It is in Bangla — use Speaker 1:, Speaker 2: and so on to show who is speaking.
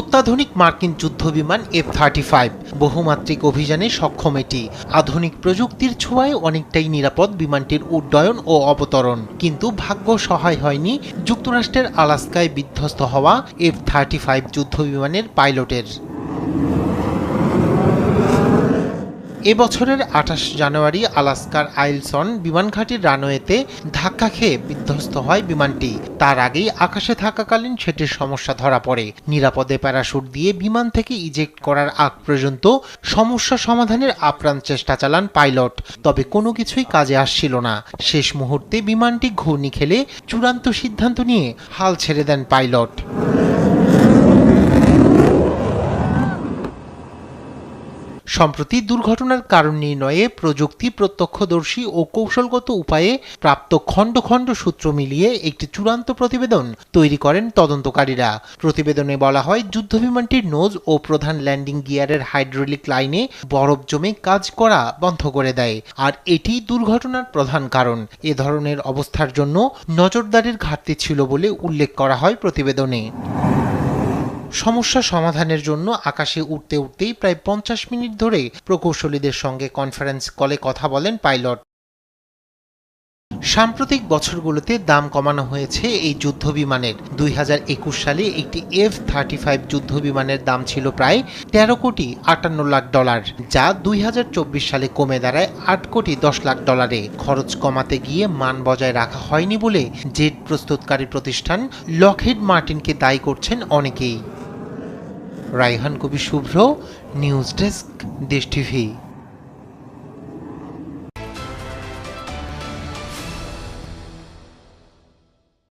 Speaker 1: অত্যাধুনিক মার্কিন যুদ্ধবিমান এফ থার্টি ফাইভ বহুমাত্রিক অভিযানে সক্ষম এটি। আধুনিক প্রযুক্তির ছোঁয়ায় অনেকটাই নিরাপদ বিমানটির উড্ডয়ন ও অবতরণ। কিন্তু ভাগ্য সহায় হয়নি যুক্তরাষ্ট্রের আলাস্কায় বিধ্বস্ত হওয়া এফ থার্টি ফাইভ যুদ্ধ বিমানের পাইলটের। এবছরের আঠাশ জানুয়ারি আলাস্কার আইলসন বিমানঘাটির রানওয়েতে ধাক্কা খেয়ে বিধ্বস্ত হয় বিমানটি। তার আগেই আকাশে থাকাকালীন সেটির সমস্যা ধরা পড়ে। নিরাপদে প্যারাশুট দিয়ে বিমান থেকে ইজেক্ট করার আগ পর্যন্ত সমস্যা সমাধানের আপ্রাণ চেষ্টা চালান পাইলট। তবে কোনো কিছুই কাজে আসছিল না। শেষ মুহূর্তে বিমানটি ঘূর্ণি খেলে চূড়ান্ত সিদ্ধান্ত নিয়ে হাল ছেড়ে দেন পাইলট। সম্প্রতি দুর্ঘটনার কারণ নির্ণয়ে প্রযুক্তি প্রত্যক্ষদর্শী ও কৌশলগত উপায়ে প্রাপ্ত খণ্ড খণ্ড সূত্র মিলিয়ে একটি চূড়ান্ত প্রতিবেদন তৈরি করেন তদন্তকারীরা। প্রতিবেদনে বলা হয়, যুদ্ধবিমানটির নোজ ও প্রধান ল্যান্ডিং গিয়ারের হাইড্রোলিক লাইনে বরফ জমে কাজ করা বন্ধ করে দেয়, আর এটি দুর্ঘটনার প্রধান কারণ। এ ধরনের অবস্থার জন্য নজরদারির ঘাটতি ছিল বলে উল্লেখ করা হয় প্রতিবেদনে। সমস্যা সমাধানের জন্য আকাশে উঠতে উঠতেই প্রায় পঞ্চাশ মিনিট ধরে প্রকৌশলীদের সঙ্গে কনফারেন্স কলে কথা বলেন পাইলট। সাম্প্রতিক বছরগুলোতে দাম কমানো হয়েছে এই যুদ্ধ বিমানের দুই সালে একটি এফ থার্টি ফাইভ যুদ্ধ বিমানের দাম ছিল প্রায় তেরো কোটি আটান্ন লাখ ডলার, যা দুই হাজার চব্বিশ সালে কমে দাঁড়ায় আট কোটি দশ লাখ ডলারে। খরচ কমাতে গিয়ে মান বজায় রাখা হয়নি বলে জেট প্রস্তুতকারী প্রতিষ্ঠান লকহিড মার্টিনকে দায়ী করছেন অনেকেই। Raihan Kabir Shuvro news desk Desh TV.